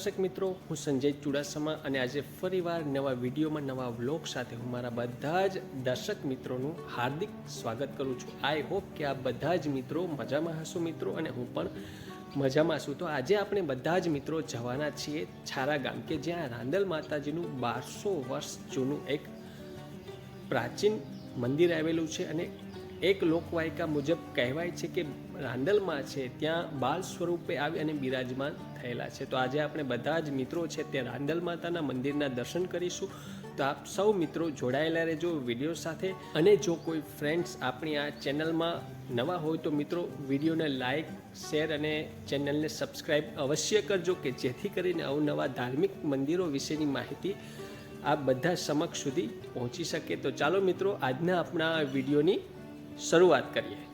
દર્શક મિત્રો, હું સંજય ચુડાસમા અને આજે ફરીવાર નવા વિડીયોમાં નવા વ્લોગ સાથે હું મારા બધા જ દર્શક મિત્રોનું હાર્દિક સ્વાગત કરું છું. આઈ હોપ કે આ બધા જ મિત્રો મજામાં હશો મિત્રો અને હું પણ મજામાં છું. તો આજે આપણે બધા જ મિત્રો જવાના છીએ છારા ગામ કે જ્યાં રાંદલ માતાજીનું બારસો વર્ષ જૂનું એક પ્રાચીન મંદિર આવેલું છે અને એક લોકવાયકા મુજબ કહેવાય છે કે રાંદલમાં છે. ત્યાં બાલ સ્વરૂપે આવી અને બિરાજમાન થયેલા છે. તો આજે આપણે બધા જ મિત્રો છે તે રાંદલ માતાના મંદિરના દર્શન કરીશું. તો આપ સૌ મિત્રો જોડાયેલા રહેજો વીડિયો સાથે. અને જો કોઈ ફ્રેન્ડ્સ આપણી આ ચેનલમાં નવા હોય તો મિત્રો વિડીયોને લાઇક શેર અને ચેનલને સબસ્ક્રાઈબ અવશ્ય કરજો કે જેથી કરીને અવનવા ધાર્મિક મંદિરો વિશેની માહિતી આ બધા સમક્ષ સુધી પહોંચી શકે. તો ચાલો મિત્રો આજના આપણા વિડીયોની શરૂઆત કરીએ.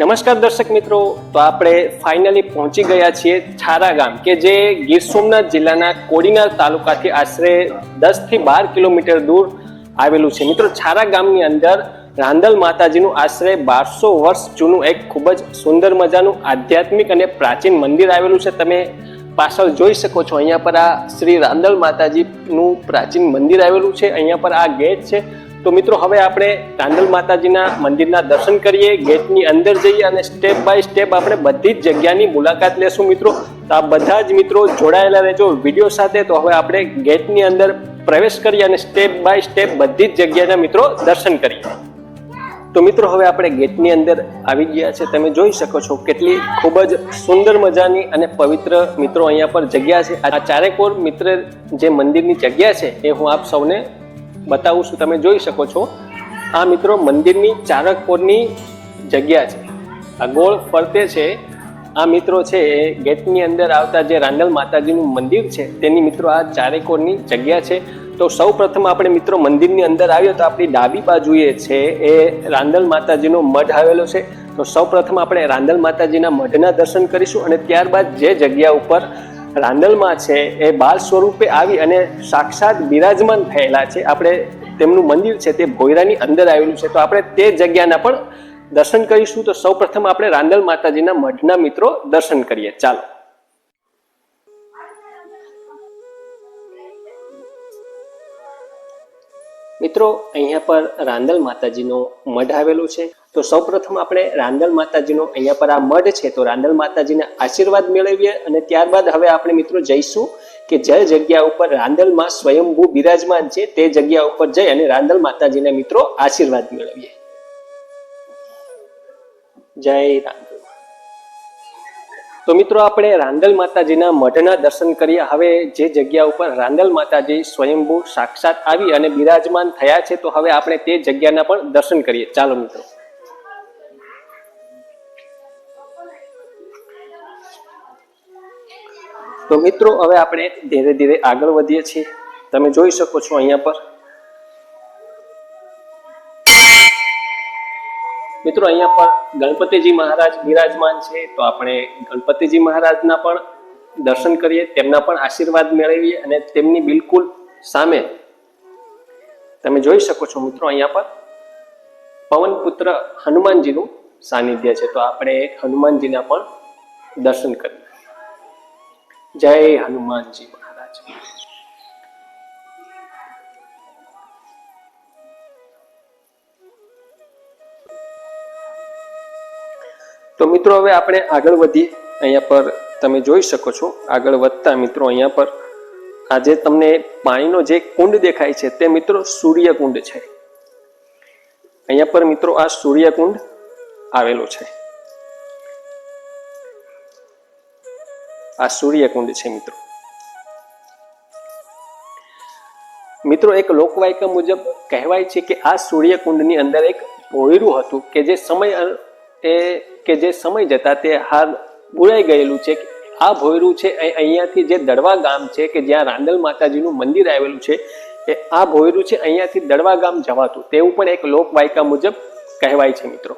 નમસ્કાર દર્શક મિત્રો. તો આપણે ફાઇનલી પહોંચી ગયા છીએ છારા ગામ, કે જે ગીર સોમનાથ જિલ્લાના કોડીનાર તાલુકાથી આશરે દસથી બાર કિલોમીટર દૂર આવેલું છે. મિત્રો, છારા ગામની અંદર રાંદલ માતાજીનું આશરે બારસો વર્ષ જૂનું એક ખૂબ જ સુંદર મજાનું આધ્યાત્મિક અને પ્રાચીન મંદિર આવેલું છે. તમે પાછળ જોઈ શકો છો, અહીંયા પર આ શ્રી રાંદલ માતાજીનું પ્રાચીન મંદિર આવેલું છે. અહીંયા પર આ ગેટ છે. તો મિત્રો, હવે આપણે રાંદલ માતાજીના મંદિરના દર્શન કરીએ, ગેટની અંદર જઈએ અને સ્ટેપ બાય સ્ટેપ આપણે બધી જ જગ્યાની મુલાકાત લેશું મિત્રો. તો આ બધા જ મિત્રો જોડાયેલા રહેજો વીડિયો સાથે. તો હવે આપણે ગેટની અંદર પ્રવેશ કરીએ અને સ્ટેપ બાય સ્ટેપ બધી જ જગ્યાના મિત્રો દર્શન કરીએ. તો મિત્રો, હવે આપણે ગેટની અંદર આવી ગયા છે. તમે જોઈ શકો છો કેટલી ખૂબ જ સુંદર મજાની અને પવિત્ર મિત્રો અહીંયા પર જગ્યા છે. આ ચારેકોર મિત્ર જે મંદિરની જગ્યા છે, એ હું આપ સૌને બતાવું છું, તમે જોઈ શકો છો. આ મિત્રો, મંદિરની ચારકપોરની જગ્યા છે. આ ગોળ ફરતે છે. આ મિત્રો છે એ ગેટની અંદર આવતા જે રાંદલ માતાજીનું મંદિર છે, તેની મિત્રો આ ચારેકોરની જગ્યા છે. તો સૌ પ્રથમ આપણે મિત્રો મંદિરની અંદર આવીએ તો આપણી ડાબી બાજુએ છે એ રાંદલ માતાજીનો મઢ આવેલો છે. તો સૌ પ્રથમ આપણે રાંદલ માતાજીના મઢના દર્શન કરીશું અને ત્યારબાદ જે જગ્યા ઉપર રાંદલમાં છે, એ બાલ સ્વરૂપે આવી અને સાક્ષાત બિરાજમાન થયેલા છે. આપણે તેમનું મંદિર છે તે ભોયરાની અંદર આવેલું છે. તો આપણે તે જગ્યાના પણ દર્શન કરીશું. તો સૌ પ્રથમ આપણે રાંદલ માતાજીના મઢના મિત્રો દર્શન કરીએ. ચાલો. મિત્રો, અહીંયા પર રાંદલ માતાજીનો મઢ આવેલું છે. તો સૌપ્રથમ આપણે રાંદલ માતાજીનો, અહીંયા પર આ મઢ છે, તો રાંદલ માતાજીના આશીર્વાદ મેળવીએ અને ત્યારબાદ હવે આપણે મિત્રો જઈશું કે જે જગ્યા ઉપર રાંદલમાં સ્વયંભૂ બિરાજમાન છે, તે જગ્યા ઉપર જઈ અને રાંદલ માતાજીના મિત્રો આશીર્વાદ મેળવીએ. જય રાંદલ. તો મિત્રો આપણે રાંદલ માતાજીના મઢના દર્શન કરીએ. હવે જે જગ્યા ઉપર રાંદલ માતાજી સ્વયંભૂ સાક્ષાત આવી અને બિરાજમાન થયા છે, તો હવે આપણે તે જગ્યાના પણ દર્શન કરીએ. ચાલો મિત્રો. તો મિત્રો, હવે આપણે ધીરે ધીરે આગળ વધીએ છીએ. તમે જોઈ શકો છો અહીંયા પર. મિત્રો, અહીંયા પર ગણપતિજી મહારાજ બિરાજમાન છે, તો આપણે ગણપતિજી મહારાજના પણ દર્શન કરીએ, તેમના પણ આશીર્વાદ મેળવીએ અને તેમની બિલકુલ સામે. તમે જોઈ શકો છો મિત્રો અહીંયા પર પવન પુત્ર હનુમાનજીનું સાનિધ્ય છે. તો આપણે હનુમાનજીના પણ દર્શન કરીએ. જય હનુમાનજી મહારાજ. તો મિત્રો હવે આપણે આગળ વધીએ અહીંયા પર તમે જોઈ શકો છો, આગળ વધતા મિત્રો અહીંયા પર આજે તમને પાણીનો જે કુંડ દેખાય છે તે મિત્રો સૂર્યકુંડ છે. અહીંયા પર મિત્રો આ સૂર્યકુંડ આવેલો છે. આ સૂર્યકુંડ છે મિત્રો. મિત્રો, એક લોકવાયકા મુજબ કહેવાય છે કે આ સૂર્યકુંડની અંદર એક ભોયરું હતું કે જે સમય એ, કે જે સમય જતા તે હાલ બુરાઈ ગયેલું છે. આ ભોયરું છે અહીંયાથી જે દડવા ગામ છે કે જ્યાં રાંદલ માતાજીનું મંદિર આવેલું છે, એ આ ભોયરું છે અહીંયાથી દડવા ગામ જવાતું. તેવું પણ એક લોકવાયકા મુજબ કહેવાય છે મિત્રો.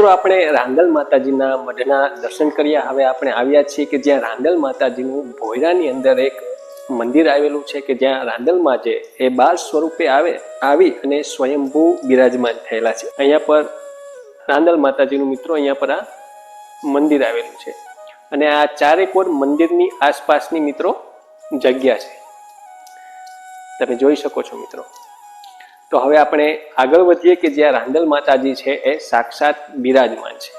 મિત્રો, આપણે રાંદલ માતાજીના મઢના દર્શન કર્યા. હવે આપણે આવ્યા છીએ કે જ્યાં રાંદલ માતાજીનું ભોયરાની અંદર એક મંદિર આવેલું છે કે જ્યાં રાંદલમાં જે એ બાળ સ્વરૂપે આવે, આવી અને સ્વયંભૂ બિરાજમાન થયેલા છે. અહીંયા પર રાંદલ માતાજીનું મિત્રો અહીંયા પર આ મંદિર આવેલું છે. અને આ ચારેક ઓર મંદિરની આસપાસની મિત્રો જગ્યા છે. તમે જોઈ શકો છો મિત્રો. તો હવે આપણે આગળ વધીએ કે જ્યાં રાંદલ માતાજી છે એ સાક્ષાત બિરાજમાન છે.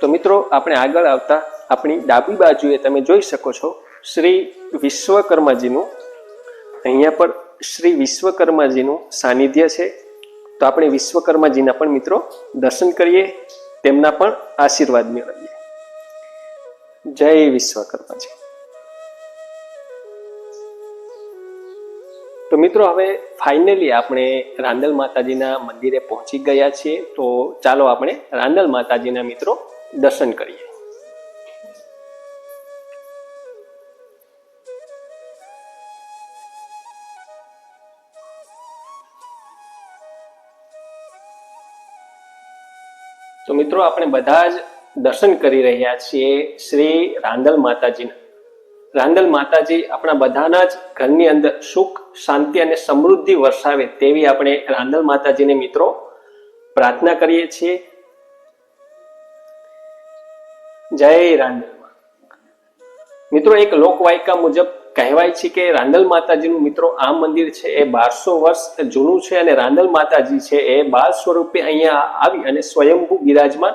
તો મિત્રો, આપણે આગળ આવતા આપણી ડાબી બાજુએ તમે જોઈ શકો છો શ્રી વિશ્વકર્માજીનું, અહીંયા પર શ્રી વિશ્વકર્માજીનું સાનિધ્ય છે. તો આપણે વિશ્વકર્માજીના પણ મિત્રો દર્શન કરીએ, તેમના પણ આશીર્વાદ મેળવીએ. જય વિશ્વકર્માજી. તો મિત્રો, હવે ફાઇનલી આપણે રાંદલ માતાજીના મંદિરે પહોંચી ગયા છીએ. તો ચાલો આપણે રાંદલ માતાજીના મિત્રો દર્શન કરીએ. તો મિત્રો, આપણે બધા જ દર્શન કરી રહ્યા છીએ શ્રી રાંદલ માતાજીના. રાંદલ માતાજી આપણા બધાના જ ઘરની અંદર સુખ, શાંતિ અને સમૃદ્ધિ વરસાવે તેવી આપણે રાંદલ માતાજીને મિત્રો પ્રાર્થના કરીએ છીએ. જય રાંદલ મિત્રો, એક લોકવાયકા મુજબ કહેવાય છે કે રાંદલ માતાજીનું મિત્રો આ મંદિર છે, એ બારસો વર્ષ જૂનું છે અને રાંદલ માતાજી છે, એ બાળ સ્વરૂપે અહીંયા આવી અને સ્વયંભૂ બિરાજમાન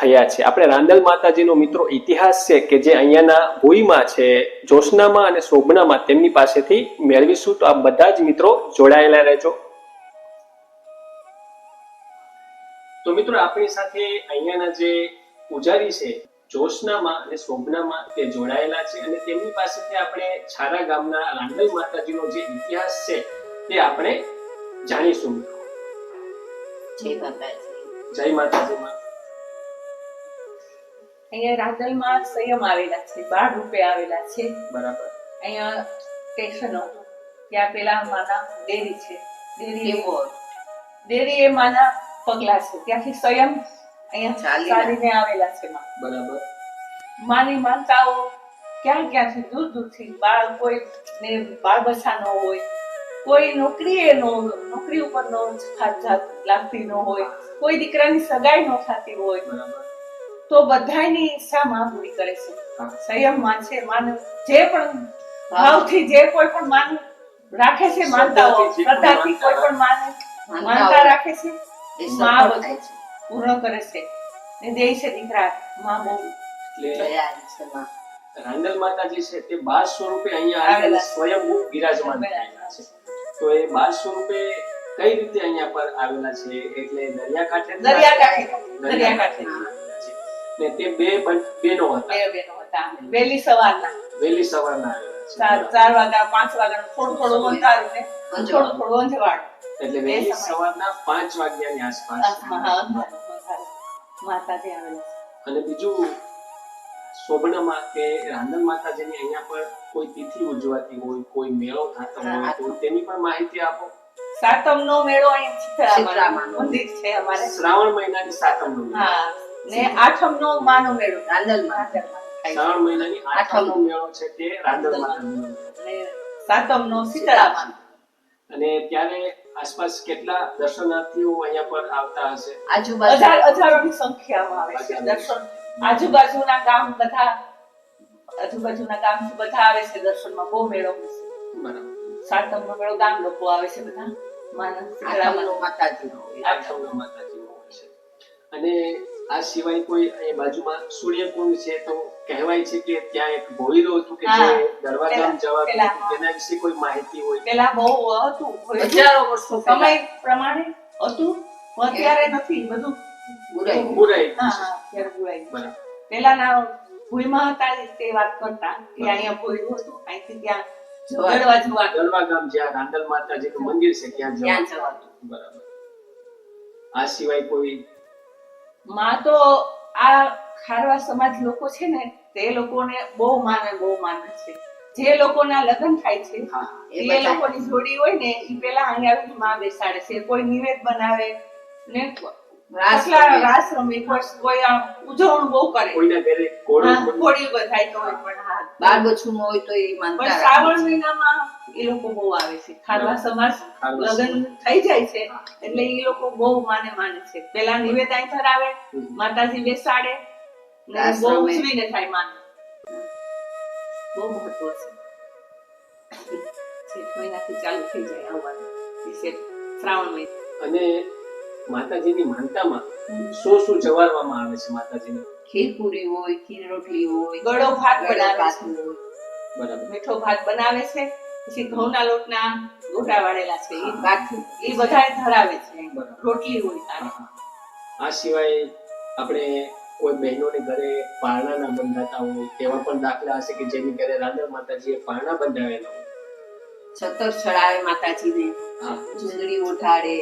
થયા છે. આપણે રાંદલ માતાજીનો મિત્રો ઇતિહાસ છે કે જે અહીંયાના ભૂઈમાં છે જોશનામાં અને શોભનામાં તેમની પાસેથી મેળવીશું. તો આ બધા જ મિત્રો જોડાયેલા રહેજો. તો મિત્રો આપણી સાથે અહીંયાના જે પૂજારી છે જોશનામાં અને શોભનામાં તે જોડાયેલા છે અને તેમની પાસેથી આપણે છારા ગામના રાંદલ માતાજીનો જે ઇતિહાસ છે તે આપણે જાણીશું. જય માતાજી. જય માતાજીમાં અહીંયા રાંદલમાં સંયમ આવેલા છે બાળ રૂપે આવેલા છે. બરાબર. અહીંયા સ્ટેશનો ત્યાં પેલા માના ડેરી છે. ડેરી ડેરી એ માના પગલા છે. ત્યાંથી સંયમ અહીંયા ચાલીને. આવેલા છે બરાબર. માની માનતાઓ ક્યાં ક્યાંથી દૂર દૂરથી બાળ કોઈ ને બાળ બસા ન હોય કોઈ નોકરી નો નોકરી ઉપર નો લાગતી ન હોય કોઈ દીકરાની સગાઈ ન થતી હોય. બરાબર. તો બધાની ઈચ્છા માં પૂરી કરે છે? હા. સંયમમાં છે માનવ જે પણ ભાવથી જે કોઈ પણ માન રાખે છે માનતા શ્રદ્ધાથી કોઈ શ્રદ્ધાથી કોઈ પણ માન માનતા રાખે છે મા બધું પૂર્ણ કરે છે. ને દે છે દીકરા મા બહુ. રાંદલ માતાજી છે તે બાર સ્વરૂપે અહીંયા આવેલા સ્વયંભૂ બિરાજમાન છે. તો એ બાળ સ્વરૂપે કઈ રીતે અહીંયા પર આવેલા છે? એટલે દરિયા કાંઠે દરિયા કાંઠે દરિયા છે. ને તે બે બેનો હતા. બે બેનો હતા. વહેલી સવારના. વહેલી સવારના ચાર ચાર વાગ્યા પાંચ વાગ્યા થોડું થોડું અંધારું ને થોડું થોડું અંજવાળ એટલે વહેલી સવારના. પાંચ વાગ્યાની આસપાસ. માતાજી આવેલા અને બીજું શોભનામાં કે રાંધણ માતાજીની અહીંયા પર કોઈ તિથિ ઉજવાતી હોય કોઈ મેળો થતો હોય તો તેની પણ માહિતી આપો. સાતમ નો મેળો અહીં મંદિર છે અમારે. શ્રાવણ મહિનાની સાતમ નો હા ને આઠમ નો માનો મેળો રાંદલમાં રાંદલમાં. શ્રાવણ મહિનાની આઠમ નો મેળો છે તે રાંદલ મેળો. ને સાતમ નો શીતળામાં અને ત્યારે આસપાસ કેટલા દર્શનાર્થીઓ અહીંયા પર આવતા હશે? આજુબાજુ. હજારોની સંખ્યામાં આવે છે દર્શન. આજુબાજુના ગામ બધા આજુબાજુના ગામ બધા આવે છે દર્શનમાં. બહુ મેળો. બરાબર. સાતમ મંગળો ગામ લોકો આવે છે બધા. માનસ માતાજી માતાજી અને આ સિવાય કોઈ એ બાજુમાં સૂર્યકુંડ છે તો કહેવાય છે કે ત્યાં એક ભોયરો હતું કે જે જવા પેલા- તેના વિશે કોઈ માહિતી હોય? પેલા બહુ હતું. હજારો વર્ષો સમય પ્રમાણે હતું અત્યારે નથી. બધું બુરાઈ. બુરાઈ. હા હા અત્યારે ભૂલાઈ બરાબર. પેલાના ભૂઈમાં હતા તે વાત કરતા કે અહીંયા ભૂયરું હતું. અહીંથી ત્યાં જવા- જવા દલવા ગામ જ્યાં રાંદલ માતાજીનું મંદિર છે ત્યાં. જવાનું બરાબર. આ સિવાય કોઈ માં તો આ ખારવા સમાજ લોકો છે ને તે લોકોને બહુ માને બહુ માને છે. જે લોકોના લગ્ન થાય છે એ લોકોની જોડી હોય ને એ પેલા અહીંયા આવીને માં બેસાડે છે. કોઈ નિવેદ બનાવે ને રાસ કેટલા રમે. રાસ રમે કોઈ કોઈ આમ ઉજવણું બહુ કરે. કોઈના ઘરે હા, કોળું કોળી બધાય તો હોય પણ હા બાર બચ્ચું હોય તો એ પણ માનતા રાખે શ્રાવણ છે. મહિનામાં એ લોકો બહુ આવે છે. ખારવા સમાજ લગ્ન થઈ જાય છે એટલે એ લોકો બહુ માને માને છે. પેલા નિવેદાય ધરાવે હમ. માતાજી બેસાડે બહુ ઉજવીને થાય માને. બહુ મહત્વ છે. ચેત મહિનાથી ચાલુ થઈ જાય આવવાનું. શ્રાવણ મહિના. અને માતાજીની માનતામાં શું શું જવારવામાં આવે છે માતાજીને? ખીરપુરી હોય ખીર રોટલી હોય ગળો ભાત બનાવે છે. બરાબર. મીઠો ભાત બનાવે છે પછી ઘઉંના લોટના ગોટા વાળેલા છે એ ભાત એ બધા ધરાવે છે. રોટલી હોય તારે. આ સિવાય આપણે કોઈ બહેનોને ઘરે પારણા ના બંધાતા હોય તેવા પણ દાખલા હશે કે જેની ઘરે રાધા માતાજીએ પારણા બંધાવેલા હોય. છતર ચડાવે માતાજીને ચુંદડી ઉઠાડે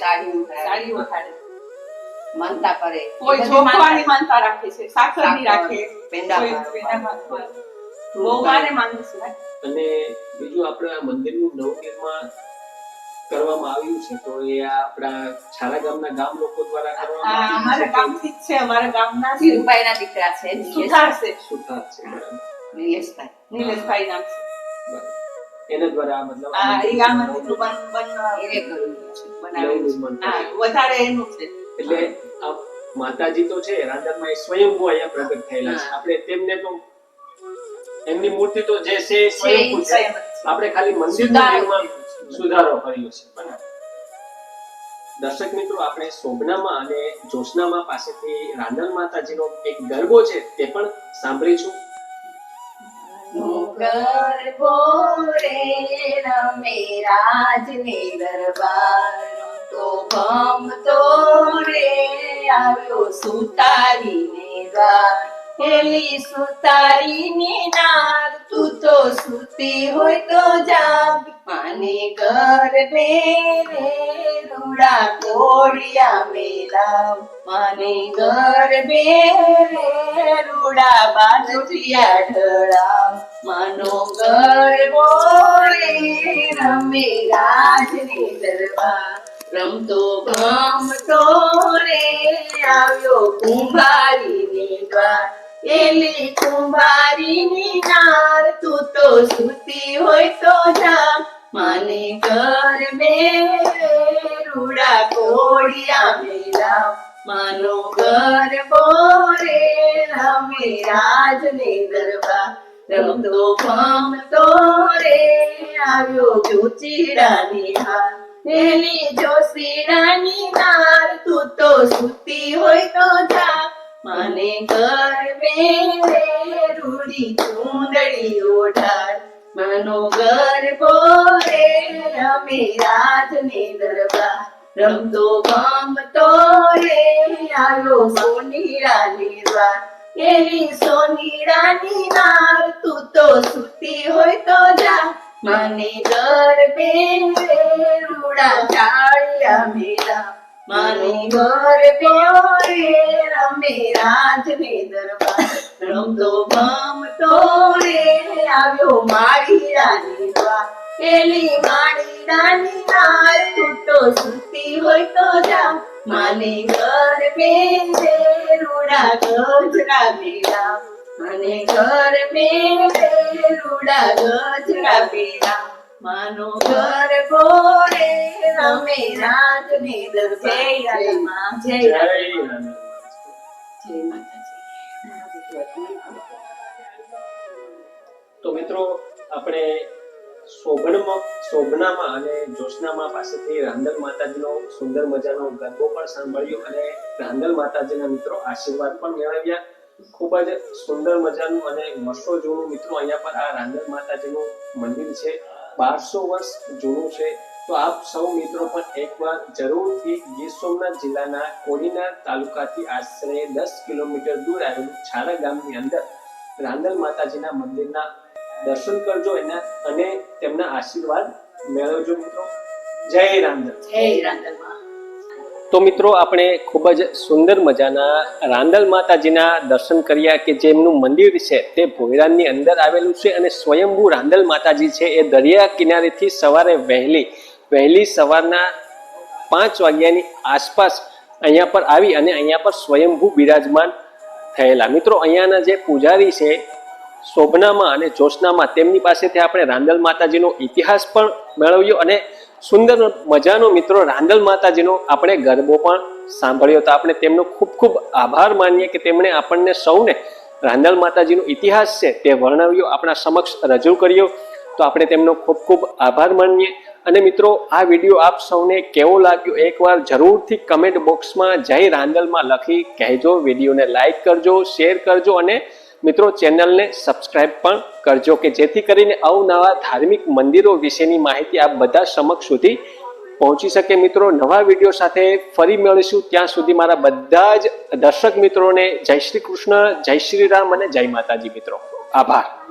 સાડી ઓઢાડે. માનતા કરે. કોઈ એ માનતા. રાખે છે સાકરની સાકર, રાખે. પેંડા ભગવાને માને છે અને બીજું આપણે આ મંદિરનું નવનિર્માણ કરવામાં આવ્યું છે તો એ આપણા છારા ગામના ગામ લોકો દ્વારા કરવામાં અમારા ગામથી જ છે અમારા ગામના ધીરુભાઈના દીકરા છે સુથાર છે. સુથાર છે નિલેશભાઈ. નિલેશભાઈ નામ છે. બરાબર. એના દ્વારા મતલબ આ આ એ બન બન એને કર્યું છે બનાવ્યું હા વધારે એનું છે. એટલે આ માતાજી તો છે રાંધણમાં એ સ્વયંભૂ અહીંયા પ્રગટ થયેલા છે. આપણે તેમને તો એમની મૂર્તિ તો જે છે સ્વયંભૂ છે. આપણે ખાલી મંદિરનું સુધારો નિર્માણ કર્યો છે. સુધારો કર્યો છે. બરાબર. દર્શક મિત્રો આપણે શોભનામાં અને જોશનામાં પાસેથી રાંધણ માતાજીનો એક ગરબો છે તે પણ સાંભળીશું. ડુંગર બોરે રમે રાજને દરબાર. તો ભમતો રે આવ્યો સુતારીને દ્વાર. હેલી સુતારી નાર તું તો સુતી હોય તો જાગ. માને ગરબે રે રૂડા કોડિયા મેલા. માને બે રે રૂડા બાજુટિયા ઢળા. માનો ઘર રે રમે રાજની દરબાર. રમતો ગમતો રે, આવ્યો કુંભારીની દ્વાર. એલી કુંભારીની નાર તું તો સુતી હોય તો જા. ઘર મે રૂડા કોડિયા મેરા માનો ગરબો રે રમે રાજને દરબાર રમતો ભમતો રે, આવ્યો જોચીડાની હાર. પેલી જોશીડાની નાર, તું તો સુતી હોય તો જા. માને ગરબે રે રૂડી ચૂંદડી ઓઢાડ મનો ગરબો રે, રમે રાજને દરબાર. રમતો ગમતો રે આવ્યો સોનીરાની દ્વાર. એવી સોનીરાની નાર તું તો સુતી હોય તો જા. મને ગરબે રૂડા ચાળ્યા મેલા. માને ગરબે રે રમે રાજને દરબાર. રમતો ભમતો રે આવ્યો મારી રાની દ્વાર. એલી મારી રાની નાર તું તો સુતી હોય તો જા. માને ગરબે રે રૂડા ગજરા મેલા મને ગરબે રે રૂડા ગજરા મેલા માનો ગરબો રે રમે દરબાર જય માં જય જય. તો મિત્રો આપણે શોભનમાં શોભનામાં અને જોશનામાં પાસેથી રાંદલ માતાજીનો સુંદર મજાનો ગરબો પણ સાંભળ્યો અને રાંદલ માતાજીના મિત્રો આશીર્વાદ પણ મેળવ્યા. ખૂબ જ સુંદર મજાનું અને વર્ષો જૂનું મિત્રો અહીંયા પર આ રાંદલ માતાજીનું મંદિર છે. બારસો વર્ષ જૂનું છે. તો આપ સૌ મિત્રો પણ એકવાર જરૂરથી ગીર સોમનાથ જિલ્લાના કોડીનાર તાલુકાથી આશરે દસ કિલોમીટર દૂર આવેલું છારા ગામની અંદર રાંદલ માતાજીના મંદિરના દર્શન કરજો એના અને તેમના આશીર્વાદ મેળવજો મિત્રો. જય રાંદલ. જય રાંદલમાં. તો મિત્રો, આપણે ખૂબ જ સુંદર મજાના રાંદલ માતાજીના દર્શન કર્યા કે જેમનું મંદિર છે તે ભોયરાની અંદર આવેલું છે અને સ્વયંભૂ રાંદલ માતાજી છે એ દરિયા કિનારેથી સવારે વહેલી વહેલી સવારના પાંચ વાગ્યાની આસપાસ અહીંયા પર આવી અને અહીંયા પર સ્વયંભૂ બિરાજમાન થયેલા. મિત્રો, અહીંયાના જે પૂજારી છે, શોભનામાં અને જોશનામાં તેમની પાસેથી આપણે રાંદલ માતાજીનો ઇતિહાસ પણ મેળવ્યો અને સુંદર મજાનો મિત્રો રાંદલ માતાજીનો આપણે ગરબો પણ સાંભળ્યો તો આપણે તેમનો ખૂબ ખૂબ આભાર માનીએ કે તેમણે આપણને સૌને રાંદલ માતાજીનો ઇતિહાસ છે તે વર્ણવ્યો, આપણા સમક્ષ રજૂ કર્યો. તો આપણે તેમનો ખૂબ ખૂબ આભાર માનીએ. અને મિત્રો, આ વીડિયો આપ સૌને કેવો લાગ્યો એકવાર જરૂરથી કમેન્ટ બોક્સમાં જય રાંદલમાં લખી કહેજો. વિડીયોને લાઈક કરજો, શેર કરજો અને મિત્રો, ચેનલને સબસ્ક્રાઇબ પણ કરજો કે જેથી કરીને અવનવા ધાર્મિક મંદિરો વિશેની માહિતી આપ બધા સમક્ષ સુધી પહોંચી શકે. મિત્રો, નવા વીડિયો સાથે ફરી મળીશું. ત્યાં સુધી મારા બધા જ દર્શક મિત્રોને જય શ્રી કૃષ્ણ, જય શ્રી રામ અને જય માતાજી મિત્રો. આભાર.